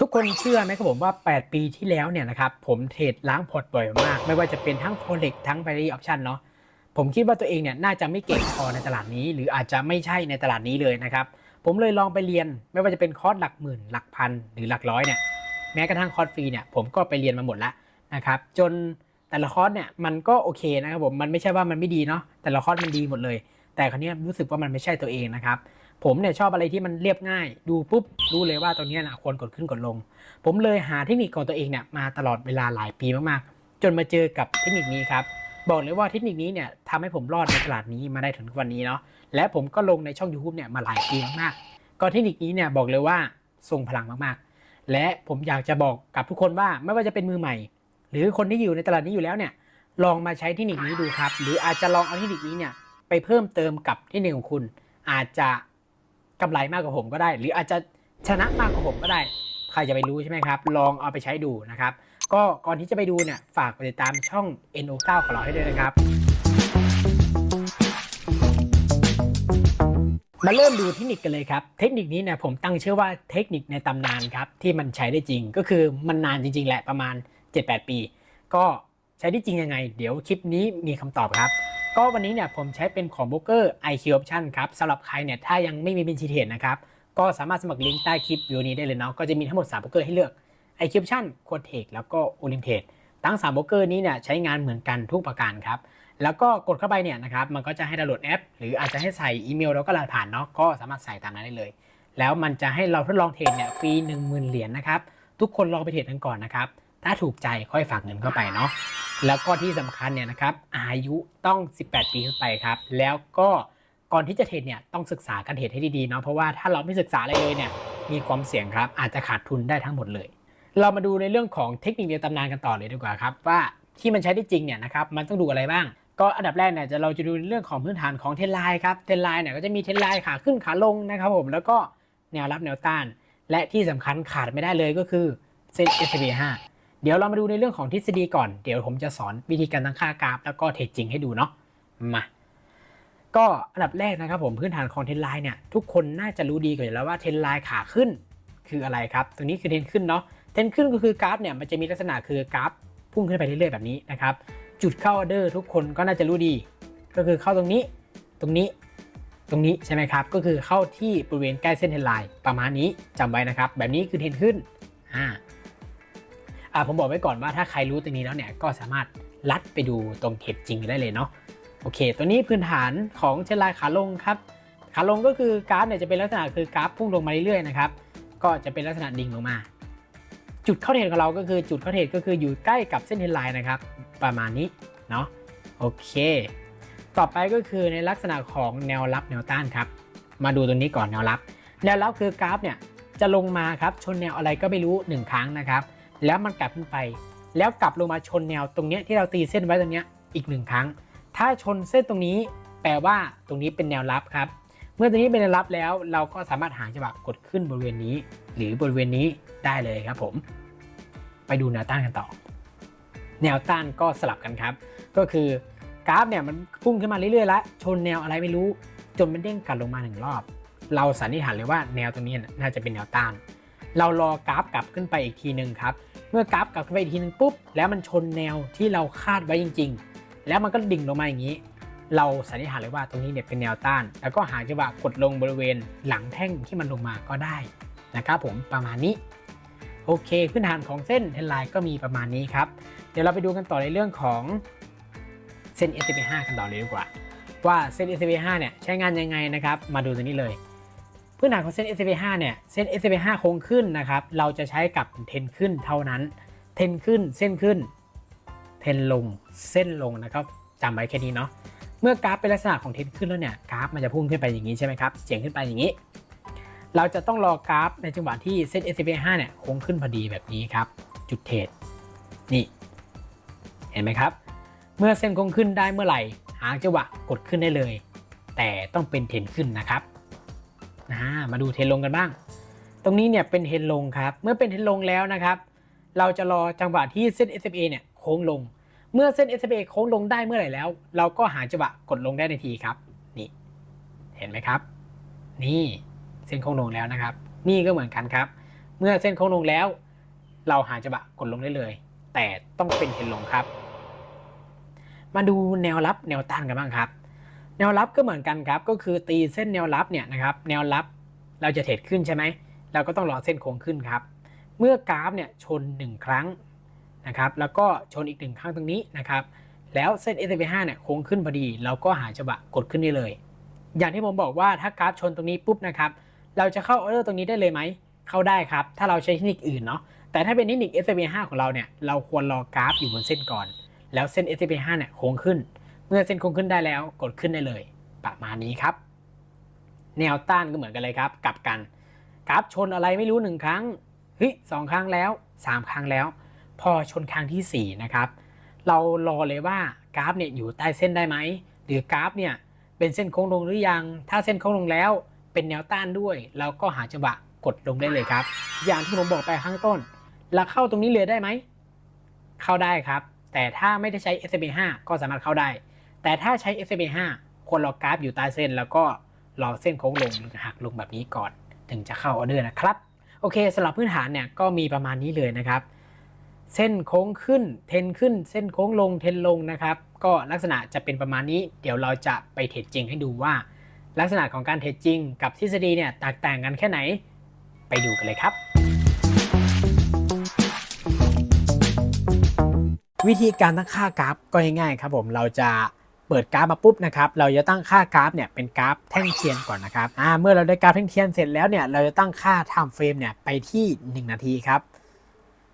ทุกคนเชื่อไหมครับผมว่า 8 ปีที่แล้วเนี่ยนะครับผมเทรดล้างพอร์ตบ่อยมาก ไม่ว่าจะเป็นทั้ง forex ทั้ง binary option เนาะผมคิดว่าตัวเองเนี่ยน่าจะไม่เก่งพอในตลาดนี้ หรืออาจจะไม่ใช่ในตลาดนี้เลยนะครับ ผมเลยลองไปเรียนไม่ว่าจะเป็นคอร์สหลักหมื่น หลักพัน หรือหลักร้อยเนี่ยแม้กระทั่งคอร์สฟรีเนี่ยผมก็ไปเรียนมาหมดแล้วนะครับจนแต่ละคอร์สเนี่ยมันก็โอเคนะครับผมมันไม่ใช่ว่ามันไม่ดีเนาะแต่ละคอร์สมันดีหมดเลย แต่ครั้นี้รู้สึกว่ามันไม่ใช่ตัวเองนะครับ ผมเนี่ยชอบอะไรที่มันเรียบง่าย ดูปุ๊บรู้เลยว่าตรงนี้นะควรกดขึ้นกดลง ผมเลยหาเทคนิคของตัวเองเนี่ยมาตลอดเวลาหลายปีมากๆ จนมาเจอกับเทคนิคนี้ครับบอกเลยว่าเทคนิคนี้เนี่ยทำให้ผมรอดในตลาดนี้มาได้ถึงวันนี้เนาะและผมก็ลงในช่อง YouTube เนี่ยมาหลายปีมากๆก็เทคนิคนี้เนี่ยบอกเลยว่าทรงพลังมากๆ และผมอยากจะบอกกับทุกคนว่าไม่ว่าจะเป็นมือใหม่ หรือคนที่อยู่ในตลาดนี้อยู่แล้วเนี่ยลองมาใช้เทคนิคนี้ดูครับ หรืออาจจะลองเอาเทคนิคนี้เนี่ยไปเพิ่มเติมกับเทคนิคของคุณ อาจจะ กำไรมากกว่าผมก็ได้ หรืออาจจะชนะมากกว่าผมก็ได้ ใครจะไปรู้ใช่ไหมครับ ลองเอาไปใช้ดูนะครับ ก็ก่อนที่จะไปดูเนี่ยฝากกดติดตามช่อง NO9 ของเราให้ด้วยนะครับ มาเริ่มดูเทคนิคกันเลยครับ เทคนิคนี้เนี่ยผมตั้งชื่อว่าเทคนิคในตำนานครับที่มันใช้ได้จริงก็คือมันนานจริง ๆ แหละประมาณ 7-8 ปี ก็ใช้ได้จริงยังไง เดี๋ยวคลิปนี้มีคำตอบครับ ก็วันนี้เนี่ยผมใช้เป็นของโบรกเกอร์ IQ Option ครับสำหรับใครเนี่ยถ้ายังไม่มีบัญชีเทรดนะครับก็สามารถสมัครลิงก์ใต้คลิปวิดีโอนี้ได้เลยเนาะก็จะมีทั้งหมด3โบรกเกอร์ให้เลือก IQ Option q u a d t e c แล้วก็ o l i m p a d ทั้ง3โบรกเกอร์นี้เนี่ยใช้งานเหมือนกันทุกประการครับแล้วก็กดเข้าไปเนี่ยนะครับมันก็จะให้ดาวน์โหลดแอป หรืออาจจะให้ใส่อีเมลแล้วก็รหัสผ่านเนาะก็สามารถใส่ตามนั้นได้เลย แล้วมันจะให้เราทดลองเทรดเนี่ยฟรี 10,000 เหรียญนะครับทุกคนลองไปเทรดกันก่อนนะครับถ้าถูกใจค่อยฝากเงินเข้าไปเนาะ แล้วก็ที่สำคัญเนี่ยนะครับอายุต้อง 18 ปีขึ้นไปครับ แล้วก็ก่อนที่จะเทรดเนี่ยต้องศึกษาการเทรดให้ดีๆเนาะเพราะว่าถ้าเราไม่ศึกษาอะไรเลยเนี่ยมีความเสี่ยงครับอาจจะขาดทุนได้ทั้งหมดเลย เรามาดูในเรื่องของเทคนิคในตำนานกันต่อเลยดีกว่าครับว่าที่มันใช้ได้จริงเนี่ยนะครับมันต้องดูอะไรบ้าง ก็อันดับแรกเนี่ยจะเราจะดูเรื่องของพื้นฐานของเทรนไลน์ครับเทรนไลน์เนี่ยก็จะมีเทรนไลน์ขาขึ้นขาลงนะครับผมแล้วก็แนวรับแนวต้าน และที่สำคัญขาดไม่ได้เลยก็คือเส้น S&P 5 เดี๋ยวเรามาดูในเรื่องของทฤษฎีก่อน เดี๋ยวผมจะสอนวิธีการตั้งค่ากราฟ แล้วก็เทรดจริงให้ดูเนาะ มา ก็อันดับแรกนะครับผมพื้นฐานของเทรนไลน์เนี่ยทุกคนน่าจะรู้ดีกันอยู่แล้วว่าเทรนไลน์ขาขึ้นคืออะไรครับ ตรงนี้คือเทรนขึ้นเนาะ เทรนขึ้นก็คือกราฟเนี่ยมันจะมีลักษณะคือกราฟพุ่งขึ้นไปเรื่อยๆแบบนี้นะครับ จุดเข้าออเดอร์ทุกคนก็น่าจะรู้ดี ก็คือเข้าตรงนี้ ตรงนี้ ตรงนี้ใช่ไหมครับ ก็คือเข้าที่บริเวณใกล้เส้นเทรนไลน์ประมาณนี้จำไว้นะครับ แบบนี้คือเทรนขึ้น อ่า ผมบอกไว้ก่อนว่าถ้าใครรู้ตรงนี้แล้วเนี่ยก็สามารถลัดไปดูตรงเทรดจริงได้เลยเนาะโอเค ตัวนี้พื้นฐานของเทรนลน์ขาลงครับขาลงก็คือกราฟเนี่ยจะเป็นลักษณะคือกราฟพุ่งลงมาเรื่อยๆนะครับก็จะเป็นลักษณะดิ่งลงมา จุดเข้าเทรดของเราก็คือจุดเข้าเทรดก็คืออยู่ใกล้กับเส้นเทรนไลน์นะครับ ประมาณนี้เนาะโอเค ต่อไปก็คือในลักษณะของแนวรับแนวต้านครับ มาดูตรงนี้ก่อนแนวรับ แนวรับคือกราฟเนี่ยจะลงมาครับชนแนวอะไรก็ไม่รู้หนึ่งครั้งนะครับ แล้วมันกลับขึ้นไป แล้วกลับลงมาชนแนวตรงเนี้ยที่เราตีเส้นไว้ตรงเนี้ยอีกหนึ่งครั้ง ถ้าชนเส้นตรงนี้แปลว่าตรงนี้เป็นแนวรับครับ เมื่อตรงนี้เป็นแนวรับแล้วเราก็สามารถหาจังหวะกดขึ้นบริเวณนี้ หรือบริเวณนี้ได้เลยครับผม ไปดูแนวต้านกันต่อ แนวต้านก็สลับกันครับ ก็คือกราฟเนี่ยมันพุ่งขึ้นมาเรื่อยๆแล้วชนแนวอะไรไม่รู้ จนมันเด้งกลับลงมาหนึ่งรอบ เราสันนิษฐานเลยว่าแนวตรงนี้น่าจะเป็นแนวต้าน เรารอกราฟกลับขึ้นไปอีกทีหนึ่งครับ เมื่อกราฟกลับขึ้นไปอีกทีนึงปุ๊บแล้วมันชนแนวที่เราคาดไว้จริง ๆ แล้วมันก็ดิ่งลงมาอย่างนี้ เราสันนิษฐานเลยว่าตรงนี้เนี่ยเป็นแนวต้าน แล้วก็หาจังหวะกดลงบริเวณหลังแท่งที่มันลงมาก็ได้นะครับผมประมาณนี้โอเค พื้นฐานของเส้นเทนไลน์ก็มีประมาณนี้ครับ เดี๋ยวเราไปดูกันต่อในเรื่องของเส้น S&P 5กันต่อเลยดีกว่า ว่าเส้น S&P 5เนี่ยใช้งานยังไงนะครับ มาดูตัวนี้เลย พื้นฐานของเส้น S&P 5เนี่ย เส้น S&P 5โค้งขึ้นนะครับ เราจะใช้กับเทนขึ้นเท่านั้น เทนขึ้น เส้นขึ้น เทนลง เส้นลงนะครับจำไว้แค่นี้เนาะ เมื่อกราฟเป็นลักษณะของเทนขึ้นแล้วเนี่ย กราฟมันจะพุ่งขึ้นไปอย่างนี้ใช่ไหมครับ เฉียงขึ้นไปอย่างนี้ เราจะต้องรอกราฟในจังหวะที่เส้น S&P 5เนี่ยโค้งขึ้นพอดีแบบนี้ครับ จุดเทรดนี่ เห็นไหมครับ เมื่อเส้นโค้งขึ้นได้เมื่อไหร่ หาจังหวะกดขึ้นได้เลย แต่ต้องเป็นเทนขึ้นนะครับ นะมาดูเทนลงกันบ้าง ตรงนี้เนี่ยเป็นเทนลงครับ เมื่อเป็นเทนลงแล้วนะครับ เราจะรอจังหวะที่เส้น SMA เนี่ยโค้งลง เมื่อเส้น SMA โค้งลงได้เมื่อไหร่แล้ว เราก็หาจังหวะกดลงได้ในทีครับ นี่ เห็นไหมครับ นี่เส้นโค้งลงแล้วนะครับ นี่ก็เหมือนกันครับ เมื่อเส้นโค้งลงแล้ว เราหาจังหวะกดลงได้เลย แต่ต้องเป็นเทนลงครับ มาดูแนวรับแนวต้านกันบ้างครับ แนวรับก็เหมือนกันครับ ก็คือตีเส้นแนวรับเนี่ยนะครับ แนวรับเราจะเทรดขึ้นใช่ไหม เราก็ต้องรอเส้นโค้งขึ้นครับ เมื่อกราฟเนี่ยชน 1 ครั้งนะครับ แล้วก็ชนอีกหนึ่งครั้งตรงนี้นะครับ แล้วเส้น s อ p 5เนี่ยโค้งขึ้นพอดี เราก็หาจังหวะกดขึ้นได้เลย อย่างที่ผมบอกว่าถ้ากราฟชนตรงนี้ปุ๊บนะครับ เราจะเข้าออเดอร์ตรงนี้ได้เลยไหม เข้าได้ครับ ถ้าเราใช้เทคนิคอื่นเนาะ แต่ถ้าเป็นเทคนิค s อ p 5ของเราเนี่ย เราควรรอกราฟอยู่บนเส้นก่อน แล้วเส้น s อ p 5เนี่ยโค้งขึ้น เมื่อเส้นโค้งขึ้นได้แล้วกดขึ้นได้เลย ประมาณนี้ครับ แนวต้านก็เหมือนกันเลยครับ กลับกันกราฟชนอะไรไม่รู้หนึ่งครั้งเฮ้ยสองครั้งแล้วสามครั้งแล้ว พอชนครั้งที่สี่นะครับ เรารอเลยว่ากราฟเนี่ยอยู่ใต้เส้นได้ไหมหรือกราฟเนี่ยเป็นเส้นโค้งลงหรือยัง ถ้าเส้นโค้งลงแล้วเป็นแนวต้านด้วย เราก็หาจังหวะกดลงได้เลยครับ อย่างที่ผมบอกไปข้างต้นเราเข้าตรงนี้เลยได้ไหม เข้าได้ครับ แต่ถ้าไม่ได้ใช้ s b 5ก็สามารถเข้าได้ แต่ถ้าใช้ s b 5ควรรอกราฟอยู่ใต้เส้น แล้วก็รอเส้นโค้งลงหักลงแบบนี้ก่อน ถึงจะเข้าออเดอร์นะครับ โอเคสำหรับพื้นฐานเนี่ยก็มีประมาณนี้เลยนะครับ เส้นโค้งขึ้นเทนขึ้น เส้นโค้งลงเทนลงนะครับ ก็ลักษณะจะเป็นประมาณนี้ เดี๋ยวเราจะไปเทรดจริงให้ดูว่า ลักษณะของการเทรดจริง กับทฤษฎีเนี่ยแตกต่างกันแค่ไหน ไปดูกันเลยครับวิธีการตั้งค่ากราฟก็ง่ายๆครับผมเราจะ เปิดกราฟมาปุ๊บนะครับเราจะตั้งค่ากราฟเนี่ยเป็นกราฟแท่งเทียนก่อนนะครับอ่าเมื่อเราได้กราฟแท่งเทียนเสร็จแล้วเนี่ยเราจะตั้งค่า time frame เนี่ยไปที่ 1 นาทีครับ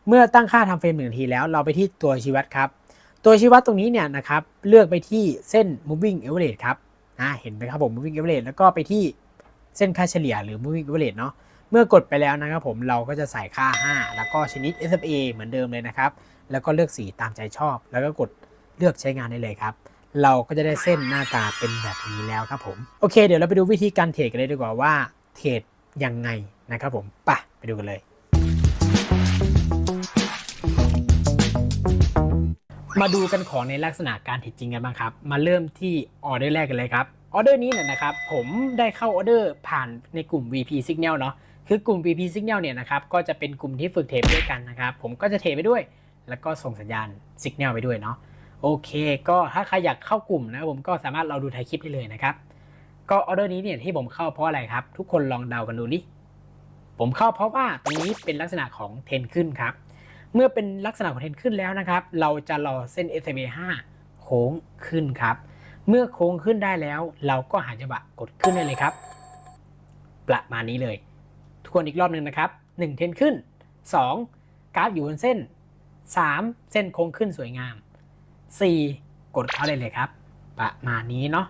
เมื่อตั้งค่า time frame 1นาทีแล้วเราไปที่ตัวชี้วัดครับตัวชี้วัดตรงนี้เนี่ยนะครับเลือกไปที่เส้น moving average ครับอ่าเห็นไหมครับผม moving average แล้วก็ไปที่เส้นค่าเฉลี่ยหรือ moving average เนาะเมื่อกดไปแล้วนะครับผมเราก็จะใส่ค่า 5 แล้วก็ชนิด SMA เหมือนเดิมเลยนะครับ แล้วก็เลือกสีตามใจชอบ แล้วก็กดเลือกใช้งานได้เลยครับ เราก็จะได้เส้นหน้าตาเป็นแบบนี้แล้วครับผม โอเค เดี๋ยวเราไปดูวิธีการเทรดกันเลยดีกว่าว่าเทรดยังไงนะครับผมไปไปดูกันเลย มาดูกันของในลักษณะการเทรดจริงกันบ้างครับ มาเริ่มที่ออเดอร์แรกกันเลยครับออเดอร์นี้เนี่ยนะครับผมได้เข้าออเดอร์ผ่านในกลุ่ม VP Signal เนาะคือกลุ่ม VP Signal เนี่ยนะครับก็จะเป็นกลุ่มที่ฝึกเทรดด้วยกันนะครับ ผมก็จะเทรดไปด้วย แล้วก็ส่งสัญญาณ Signal ไปด้วยเนาะ โอเค ก็ถ้าใครอยากเข้ากลุ่มนะครับผมก็สามารถเราดูไทยคลิปได้เลยนะครับ ก็ออเดอร์นี้เนี่ยที่ผมเข้าเพราะอะไรครับ ทุกคนลองเดากันดูดิผมเข้าเพราะว่าตรงนี้เป็นลักษณะของเทนขึ้นครับ เมื่อเป็นลักษณะของเทนขึ้นแล้วนะครับ เราจะรอเส้น SMA 5โค้งขึ้นครับ เมื่อโค้งขึ้นได้แล้ว เราก็หาจังหวะกดขึ้นได้เลยครับ ประมาณนี้เลย ทวนอีกรอบหนึ่งนะครับ 1 เทนขึ้น 2 กราฟอยู่บนเส้น 3 เส้นโค้งขึ้นสวยงาม 4 กดเข้าเลยเลยครับ ประมาณนี้เนาะ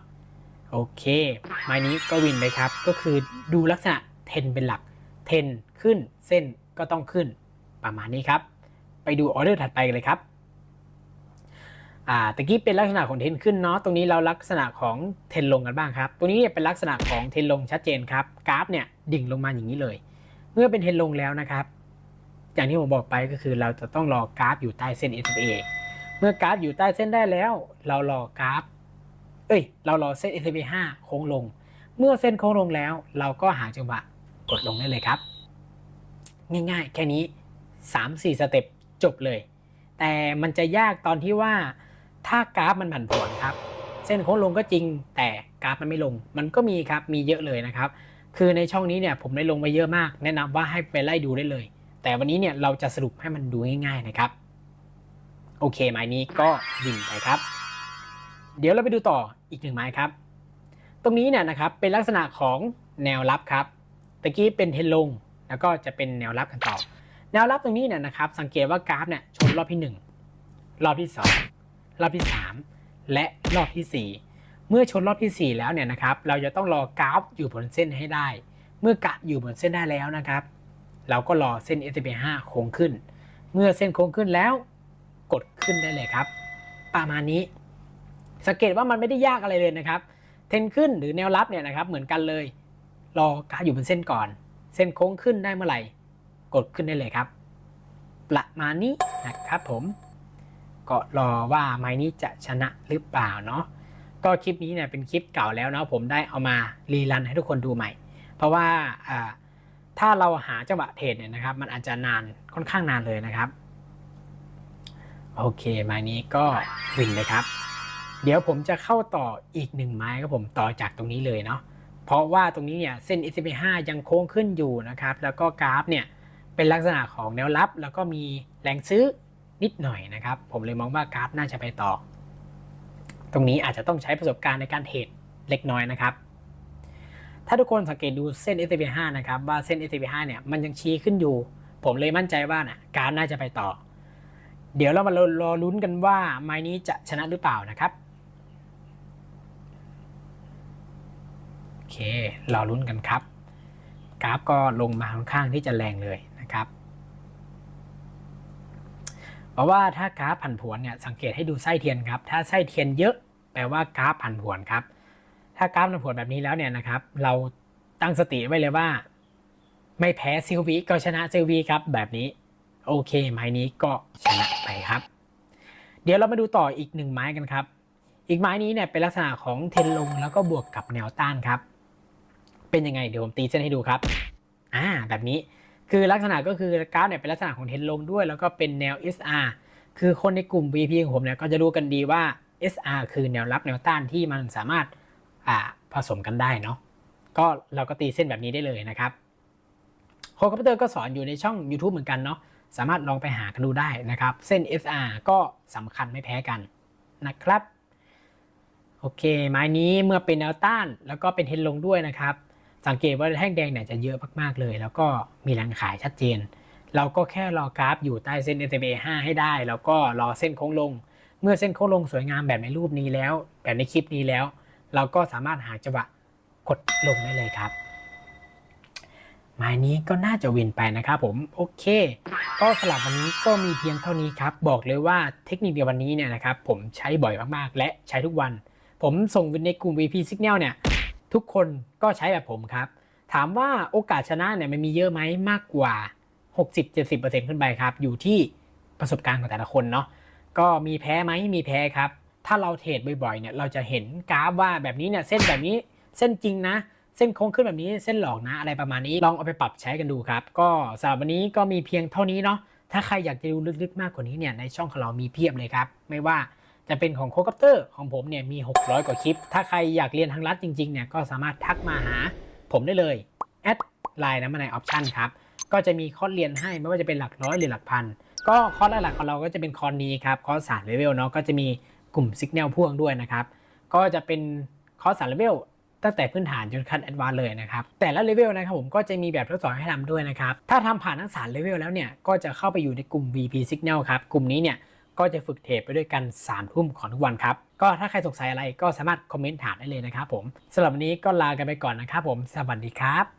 โอเค ไม้นี้ก็วินเลยครับ ก็คือดูลักษณะเทนเป็นหลักเทนขึ้นเส้นก็ต้องขึ้นประมาณนี้ครับ ไปดูออเดอร์ถัดไปเลยครับอ่าตะกี้เป็นลักษณะของเทนขึ้นเนาะตรงนี้เราลักษณะของเทนลงกันบ้างครับ ตัวนี้เนี่ยเป็นลักษณะของเทนลงชัดเจนครับกราฟเนี่ยดิ่งลงมาอย่างนี้เลย เมื่อเป็นเทนลงแล้วนะครับ อย่างที่ผมบอกไปก็คือเราจะต้องรอกราฟอยู่ใต้เส้น SMA เมื่อกราฟอยู่ใต้เส้นได้แล้ว เรารอกราฟ เอ้ย เรารอเส้น SMA 5โค้งลง เมื่อเส้นโค้งลงแล้ว เราก็หาจังหวะกดลงได้เลยครับ ง่ายๆ แค่นี้ 3-4 สเต็ปจบเลย แต่มันจะยากตอนที่ว่า ถ้ากราฟมันผันผวนครับ เส้นโค้งลงก็จริง แต่กราฟมันไม่ลง มันก็มีครับ มีเยอะเลยนะครับ คือในช่องนี้เนี่ยผมได้ลงไปเยอะมาก แนะนำว่าให้ไปไล่ดูได้เลย แต่วันนี้เนี่ยเราจะสรุปให้มันดูง่าย ๆ นะครับ โอเคไม้นี้ก็ดิ่งไปครับ เดี๋ยวเราไปดูต่ออีกหนึ่งไม้ครับ ตรงนี้เนี่ยนะครับเป็นลักษณะของแนวรับครับตะกี้เป็นเทนลงแล้วก็จะเป็นแนวรับกันต่อ แนวรับตรงนี้เนี่ยนะครับ สังเกตว่ากราฟเนี่ยชนรอบที่ 1 รอบที่ 2 รอบที่ 3 และรอบทีสี่4 เมื่อชนรอบทีสี่ 4 แล้วเนี่ยนะครับ เราจะต้องรอกราฟอยู่บนเส้นให้ได้ เมื่อกราฟอยู่บนเส้นได้แล้วนะครับ เราก็รอเส้น S&P 5โค้งขึ้น เมื่อเส้นโค้งขึ้นแล้ว กดขึ้นได้เลยครับ ประมาณนี้ สังเกตว่ามันไม่ได้ยากอะไรเลยนะครับ เทนขึ้นหรือแนวรับเนี่ยนะครับ เหมือนกันเลย รอกราฟอยู่บนเส้นก่อน เส้นโค้งขึ้นได้เมื่อไหร่ กดขึ้นได้เลยครับ ประมาณนี้นะครับผมก็รอว่าไม้นี้จะชนะหรือเปล่าเนาะก็คลิปนี้เนี่ยเป็นคลิปเก่าแล้วเนาะผมได้เอามารีรันให้ทุกคนดูใหม่ เพราะว่าถ้าเราหาจังหวะเทรดเนี่ยนะครับ มันอาจจะนานค่อนข้างนานเลยนะครับ โอเคไม้นี้ก็วินเลยครับ เดี๋ยวผมจะเข้าต่ออีกหนึ่งไม้ครับผมต่อจากตรงนี้เลยเนาะเพราะว่าตรงนี้เนี่ยเส้น s อ5ยังโค้งขึ้นอยู่นะครับ แล้วก็กราฟเนี่ยเป็นลักษณะของแนวรับ แล้วก็มีแรงซื้อนิดหน่อยนะครับ ผมเลยมองว่ากราฟน่าจะไปต่อ ตรงนี้อาจจะต้องใช้ประสบการณ์ในการเทรดเล็กน้อยนะครับ ถ้าทุกคนสังเกตดูเส้น s อ p 5นะครับว่าเส้น s อ p 5เนี่ยมันยังชี้ขึ้นอยู่ ผมเลยมั่นใจว่านะกราฟน่าจะไปต่อ เดี๋ยวเรามารอลุ้นกันว่าไม้นี้จะชนะหรือเปล่านะครับโอเครอลุ้นกันครับ กราฟก็ลงมาค่อนข้างที่จะแรงเลยนะครับเพราะว่าถ้ากราฟผันผวนเนี่ยสังเกตให้ดูไส้เทียนครับ ถ้าไส้เทียนเยอะแปลว่ากราฟผันผวนครับ ถ้ากราฟผันผวนแบบนี้แล้วเนี่ยนะครับ เราตั้งสติไว้เลยว่า ไม่แพ้ซิลวีก็ชนะซิลวีครับแบบนี้ โอเค ไม้นี้ก็ชนะไปครับ เดี๋ยวเรามาดูต่ออีกหนึ่งไม้กันครับ อีกไม้นี้เนี่ยเป็นลักษณะของเทนลงแล้วก็บวกกับแนวต้านครับ เป็นยังไงเดี๋ยวผมตีเส้นให้ดูครับอ่าแบบนี้คือลักษณะก็คือกราฟเนี่ยเป็นลักษณะของเทนลงด้วย แล้วก็เป็นแนว SR คือคนในกลุ่ม VP ของผมเนี่ยก็จะรู้กันดีว่า SR คือแนวรับแนวต้านที่มันสามารถอ่าผสมกันได้เนาะก็เราก็ตีเส้นแบบนี้ได้เลยนะครับโคคอมพิวเตอร์ก็สอนอยู่ในช่อง YouTube เหมือนกันเนาะ สามารถลองไปหากันดูได้นะครับ เส้น SR ก็สำคัญไม่แพ้กันนะครับ โอเค ไม้นี้เมื่อเป็นแนวต้านแล้วก็เป็นเทนลงด้วยนะครับ สังเกตว่าแท่งแดงเนี่ยจะเยอะมากๆเลย แล้วก็มีแรงขายชัดเจน เราก็แค่รอกราฟอยู่ใต้เส้น SMA 5ให้ได้ แล้วก็รอเส้นโค้งลง เมื่อเส้นโค้งลงสวยงามแบบในรูปนี้แล้ว แบบในคลิปนี้แล้ว เราก็สามารถหาจังหวะกดลงได้เลยครับ ไม้นี้ก็น่าจะวินไปนะครับผมโอเค ก็สำหรับวันนี้ก็มีเพียงเท่านี้ครับ บอกเลยว่าเทคนิคในวันนี้เนี่ยนะครับผมใช้บ่อยมากๆ และใช้ทุกวัน ผมส่งในกลุ่ม VP Signal เนี่ยทุกคนก็ใช้แบบผมครับ ถามว่าโอกาสชนะเนี่ยมันมีเยอะไหมมากกว่า 60-70%ขึ้นไปครับ อยู่ที่ประสบการณ์ของแต่ละคนเนาะก็มีแพ้ไหมมีแพ้ครับ ถ้าเราเทรดบ่อยๆเนี่ยเราจะเห็นกราฟว่าแบบนี้เนี่ยเส้นแบบนี้เส้นจริงนะ เส้นโค้งขึ้นแบบนี้เส้นหลอกนะอะไรประมาณนี้ลองเอาไปปรับใช้กันดูครับ ก็สำหรับวันนี้ก็มีเพียงเท่านี้เนาะถ้าใครอยากจะดูลึกๆมากกว่านี้เนี่ยในช่องของเรามีเพียบเลยครับ ไม่ว่าจะเป็นของโคกัปเตอร์ของผมเนี่ยมี 600 กว่าคลิป ถ้าใครอยากเรียนทางลัดจริงๆเนี่ยก็สามารถทักมาหาผมได้เลยแอดไลน์นะมาในออปชันครับก็จะมีคอร์สเรียนให้ไม่ว่าจะเป็นหลักร้อยหรือหลักพัน ก็คอร์สหลักๆของเราก็จะเป็นคอร์สนี้ครับคอร์สสามเลเวลเนาะก็จะมีกลุ่มสิกแนลพ่วงด้วยนะครับก็จะเป็นคอร์สสามเลเวล ตั้งแต่พื้นฐานจนขั้นแอดวานซ์เลยนะครับ แต่ละเลเวลนะครับผมก็จะมีแบบทดสอบให้ทำด้วยนะครับ ถ้าทำผ่านทั้งสามเลเวลแล้วเนี่ย ก็จะเข้าไปอยู่ในกลุ่ม VP Signal ครับ กลุ่มนี้เนี่ยก็จะฝึกเทปไปด้วยกัน3ามทุ่มของทุกวันครับ ก็ถ้าใครสงสัยอะไรก็สามารถคอมเมนต์ถามได้เลยนะครับผมสำหรับวันนี้ก็ลากันไปก่อนนะครับผม สวัสดีครับ